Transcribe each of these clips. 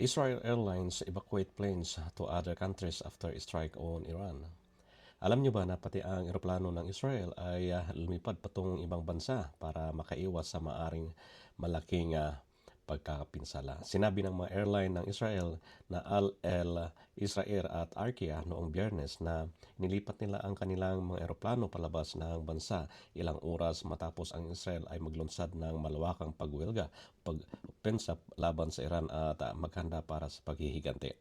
Israel Airlines evacuate planes to other countries after strike on Iran. Alam niyo ba na pati ang eroplano ng Israel ay ah, lumipad patungong ibang bansa para makaiwas sa maaring malaking ah, pagkakapinsala. Sinabi ng mga airline ng Israel na Al El Israel at Arkia noong biyernes na nilipat nila ang kanilang mga eroplano palabas ng bansa ilang oras matapos ang Israel ay maglunsad ng malawakang pagwelga, pagpensa laban sa Iran at maghanda para sa paghihiganti.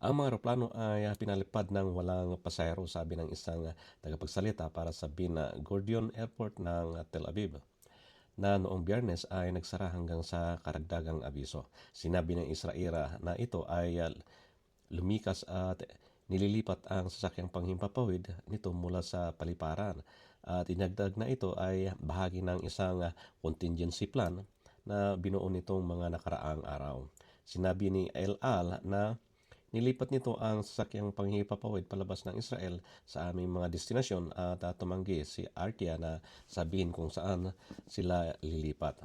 Ang mga eroplano ay pinalipad ng walang pasahero, sabi ng isang tagapagsalita para sa Bin Gurion Airport ng Tel Aviv na noong biyernes ay nagsara hanggang sa karagdagang abiso. Sinabi ng Israel na ito ay ah, lumikas at nililipat ang sasakyang panghimpapawid nito mula sa paliparan at inagdag na ito ay bahagi ng isang ah, contingency plan na binuo nitong mga nakaraang araw. Sinabi ni El Al na Nilipat nito ang sasakyang panghipapawid palabas ng Israel sa aming mga destinasyon at tumanggi si Arkia na sabihin kung saan sila lilipat.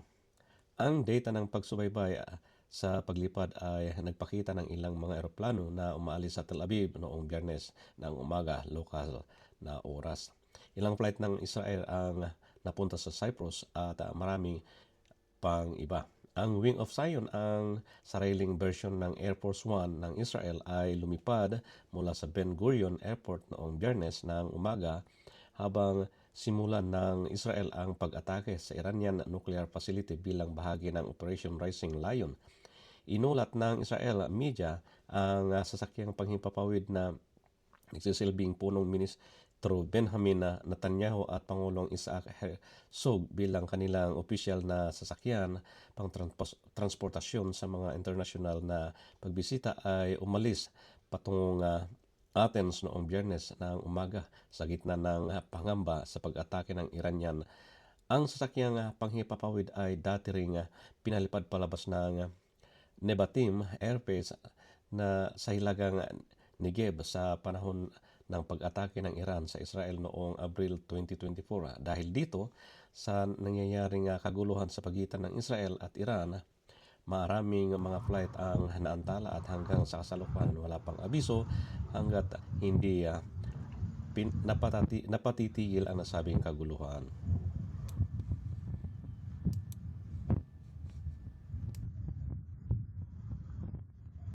Ang data ng pagsubaybay ah, sa paglipad ay nagpakita ng ilang mga eroplano na umaalis sa Tel Aviv noong biyernes ng umaga lokal na oras. Ilang flight ng Israel ang napunta sa Cyprus at maraming pang iba. Ang Wing of Zion, ang sariling version ng Air Force One ng Israel ay lumipad mula sa Ben Gurion Airport noong biyernes ng umaga habang simulan ng Israel ang pag-atake sa Iranian nuclear facility bilang bahagi ng Operation Rising Lion. Inulat ng Israel media ang sasakyang panghimpapawid na nagsisilbing punong ministro Benjamin Netanyahu at Pangulong Isaac Herzog bilang kanilang opisyal na sasakyan pang transportasyon sa mga internasyonal na pagbisita ay umalis patungong uh, Athens noong biyernes ng umaga sa gitna ng pangamba sa pag-atake ng Iranian. Ang sasakyang panghipapawid ay dati ring pinalipad palabas ng Nebatim airbase na sa hilagang Negev sa panahon ng pag-atake ng Iran sa Israel noong Abril 2024. Dahil dito, sa nangyayaring uh, kaguluhan sa pagitan ng Israel at Iran, maraming mga flight ang naantala at hanggang sa kasalukuyan wala pang abiso hanggat hindi uh, pin, napatati, napatitigil ang nasabing kaguluhan.